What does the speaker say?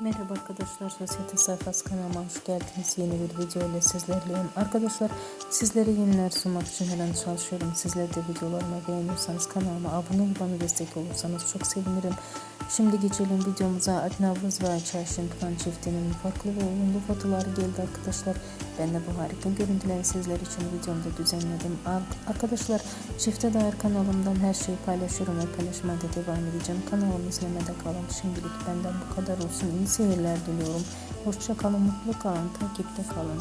Merhaba arkadaşlar, Sosyete Sayfası kanalıma hoş geldiniz. Yeni bir video ile sizlerleyim. Arkadaşlar sizlere yeniler sunmak için her an çalışıyorum. Sizler de videolarımı beğeniyorsanız kanalıma abone olup bana destek olursanız çok sevinirim. Şimdi geçelim videomuza. Adnan Abuz ve Ayça Şentukan çiftinin farklı ve uyumlu fotoğrafları geldi arkadaşlar. Ben de bu harika görüntüleri sizler için videomda düzenledim. Ar- Arkadaşlar çifte dair kanalımdan her şeyi paylaşıyorum ve paylaşmaya da devam edeceğim. Kanalımı izlemede kalın. Şimdilik benden bu kadar olsun. İyi seyirler diliyorum. Hoşça kalın, mutlu kalın, takipte kalın.